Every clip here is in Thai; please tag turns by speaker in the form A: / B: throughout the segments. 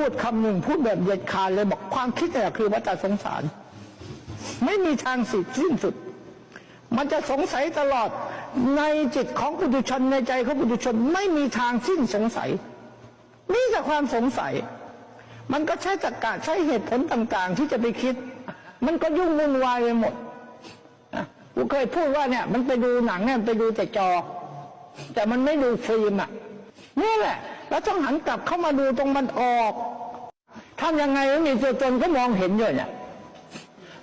A: พูดคำหนึ่งพูดแบบเด็ดขาดเลยบอกความคิดเนี่ยคือวัฏสงสาร ไม่มีทางสิสิ้นสุด มันจะสงสัยตลอดในจิตของปุถุชนในใจของปุถุชนไม่มีทางสิ้นสงสัยมีแต่ความสงสัย มันก็ใช้ตรรกะใช้เหตุผลต่าง ๆ ที่จะไปคิด มันก็ยุ่งวุ่นวายไปหมดอะกูเคยพูดว่าเนี่ย มันไปดูหนังเนี่ยไปดูแต่จอ แต่มันไม่ดูฟิล์มอะนี่แหละ แล้วต้องหันกลับเข้ามาดูตรงมันออกทำยังไงไม่มีตัวตนก็มองเห็นอยู่เนี่ย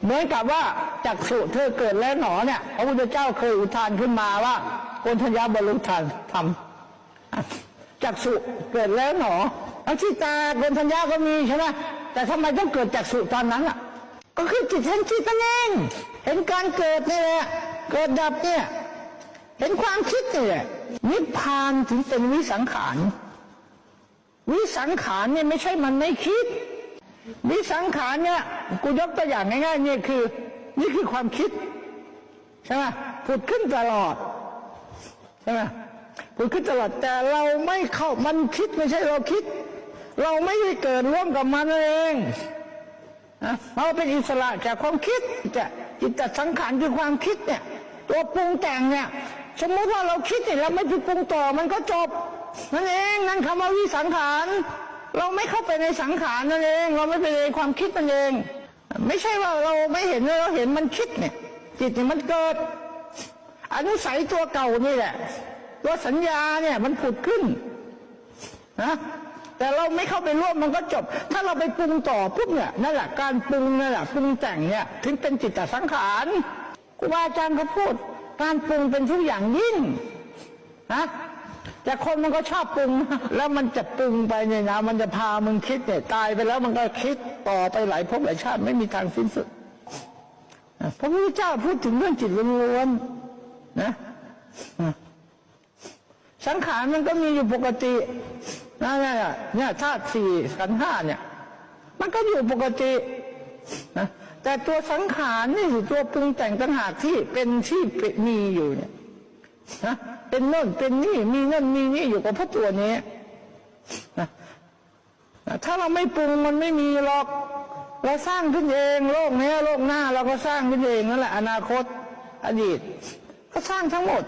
A: เหมือนกับว่าจักสุเธอเกิดแล้วหนอเนี่ยพระพุทธเจ้าเคยอุทานขึ้นมาว่าโกนทัญญาบรรลุธรรมทำจักสุเกิดแล้วหนอเอาที่ตาโกนทัญญาก็มีใช่ไหมแต่ทำไมต้องเกิดจักสุตอนนั้นอะ ก็คือจิตเห็นจิตนั่นเองเห็นการเกิดนี่แหละเกิดดับเนี่ย เห็นความคิดนี่แหละนิพพานถึงเป็นวิสังขาร วิสังขารเนี่ยไม่ใช่มันไม่คิด วิสังขารเนี่ยกูยกตัวอย่างง่ายๆนี่คือ นี่คือความคิดใช่ไหมผุดขึ้นตลอดใช่ไหมผุดขึ้นตลอดแต่เราไม่เข้ามันคิดไม่ใช่เราคิด เราไม่ได้เกิดร่วมกับมันเองเราเป็นอิสระจากความคิดจะจิตตสังขารคือความคิดเนี่ย ตัวปรุงแต่งเนี่ย สมมติว่าเราคิดเนี่ยเราไม่ไปปรุงต่อมันก็จบ นั่นเองนั่นคำว่าวิสังขารเราไม่เข้าไปในสังขารนั่นเอง เราไม่ไปในความคิดนั่นเอง ไม่ใช่ว่าเราไม่เห็นเราเห็นมันคิดเนี่ย จิตเนี่ยมันเกิดอนุสัยตัวเก่านี่แหละ ตัวสัญญาเนี่ยมันผุดขึ้นนะแต่เราไม่เข้าไปร่วมมันก็จบ ถ้าเราไปปรุงต่อปุ๊บเนี่ยนั่นแหละการปรุงนั่นแหละปรุงแต่งเนี่ยถึงเป็นจิตตสังขารครูบาอาจารย์เขาพูด การปรุงเป็นทุกอย่างยิ่งนะ แต่คนมันก็ชอบปรุง แล้วมันจะปรุงไปเนี่ยนะมันจะพามึงคิดเนี่ย ตายไปแล้วมันก็คิดต่อไปหลายภพหลายชาติไม่มีทางสิ้นสุดพระพุทธเจ้าพูดถึงเรื่องจิตล้วนๆนะสังขารมันก็มีอยู่ปกตินะเนี่ยเนี่ยธาตุสี่ขันห้าเนี่ย มันก็อยู่ปกตินะแต่ตัวสังขารนี่สิตัวปรุงแต่งต่างหากที่เป็นที่มีอยู่เนี่ย นะเป็นโน่นเป็นนี่มีนั่นมีนี่อยู่กับพระตัวนี้นะถ้าเราไม่ปรุงมันไม่มีหรอก เราสร้างขึ้นเองโลกนี้โลกหน้าเราก็สร้างขึ้นเองนั่นแหละ อนาคต อดีต ก็สร้างทั้งหมด